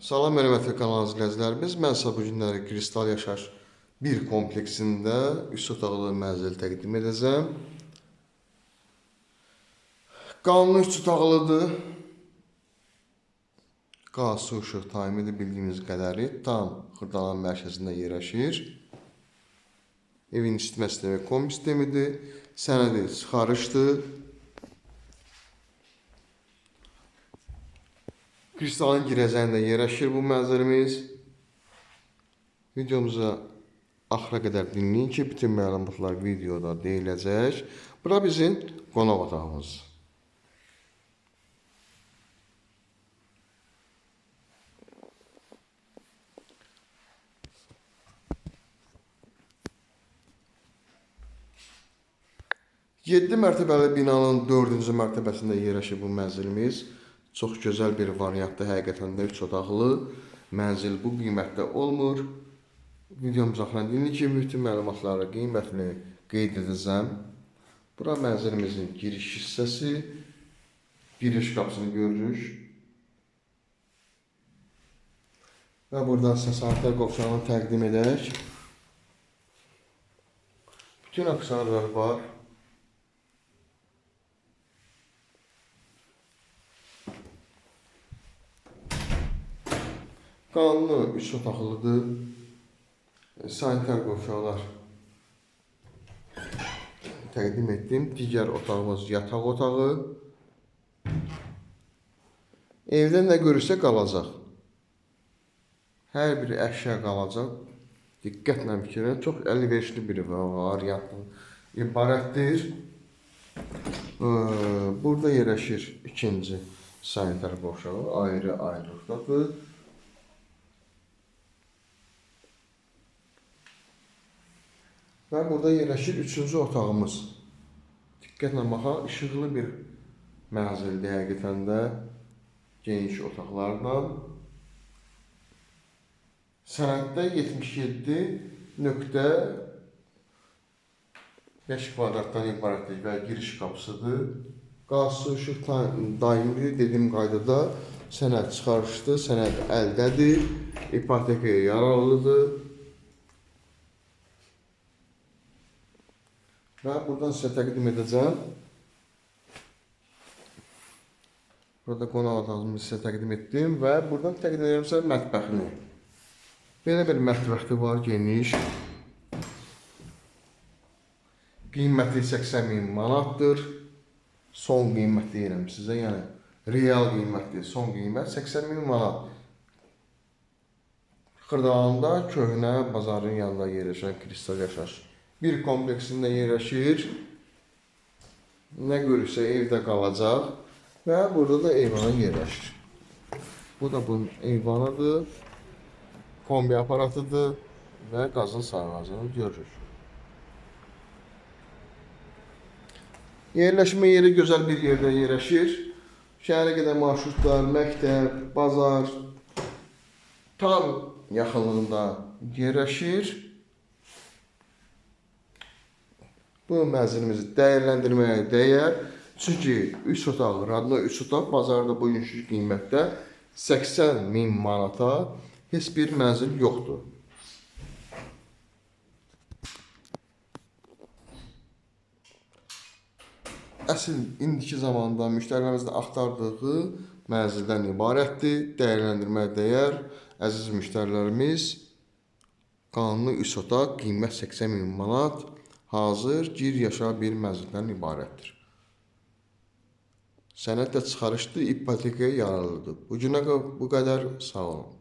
Salam hörmətli kanal izləyicilərimiz. Mən sizə bu günləri Kristal Yaşayış 1 kompleksində 3 otaqlı mənzil təqdim edəcəm. Qanun 3 otaqlıdır. Qaz, su, işıq tayimidir bildiyimiz qədəri tam Xırdalan mərkəzində yerləşir. Evin isitmə sistemi kombi sistemidir. Sənədi çıxarışdır. Kristalın girəcəyində yerləşir bu mənzilimiz. Videomuza axıra qədər dinləyin ki, bütün məlumatlar videoda deyiləcək. Bura bizim qonaq otağımız. Yeddi mərtəbəli binanın dördüncü mərtəbəsində yerləşir bu mənzilimiz. Çox gözəl bir variantdır, həqiqətən də 3 otaqlı mənzil bu qiymətdə olmur. Videomuz axıran dinləyin ki, bütün məlumatları, qiymətini qeyd edəcəm. Bura mənzilimizin giriş hissəsi. Giriş qapısını görürük. Və buradan sizə saatlər qovşağını təqdim edək. Bütün aksesuarlar var. Qanunu 3 otaqlıdır. E, Sanitar qovşaqlar təqdim etdim. Digər otağımız yataq otağı. Evdə nə görürsə qalacaq. Hər bir əşya qalacaq. Diqqətlə fikirlənin. Çox əlverişli bir variantdan ibarətdir. Ee, Burada yerləşir ikinci sanitar qovşağı ayrı-ayrılıqdadır. Və burada yerləşir üçüncü otağımız. Diqqətlə baxaq, işıqlı bir mənzildir həqiqətən də. Geniş otaqlarla. Sənəddə 77.5 kvadratdan ibarətdir və giriş qapısıdır. Qaz, su, işıq daimidir dediyim qaydada sənəd çıxarışdır, sənəd əldədir, ipotekaya yararlıdır. Və buradan sizə təqdim edəcəm. Burada qonaq otağımızı sizə təqdim etdim və buradan təqdim edirəm sizə mətbəxini. Belə bir mətbəxi var, geniş. Qiyməti 80 min manatdır. Son qiymət deyirəm sizə, yəni real qiymətdir. Son qiymət 80 min manat. Xırdalanda köhnə bazarın yanında yerləşən Kristal Yaşayış bir kompleksində yerləşir. Nə görürsə evdə qalacaq və burada da eyvana yerləşir. Bu da bunun eyvanıdır. Kombi aparatıdır və qazın sayğacını görürük. Yerləşmə yeri gözəl bir yerdə yerləşir. Şəhərə gedən marşrutlar, məktəb, bazar tam yaxınlığında yerləşir. Bu mənzilimizi dəyərləndirməyə dəyər. Çünki 3 otaq, radno 3 otaq bazarda bugünkü qiymətdə 80 min manata heç bir mənzil yoxdur. Əsl indiki zamanda müştərilərimizin axtardığı mənzildən ibarətdir. Dəyərləndirməyə dəyər. Əziz müştərilərimiz, qanuni 3 otaq, qiymət 80 min manat, hazır gir yaşa bir mənzildən ibarətdir. Sənəd də çıxarışdı, ipotekaya yararlıdır. Bu günə bu qədər sağ olun.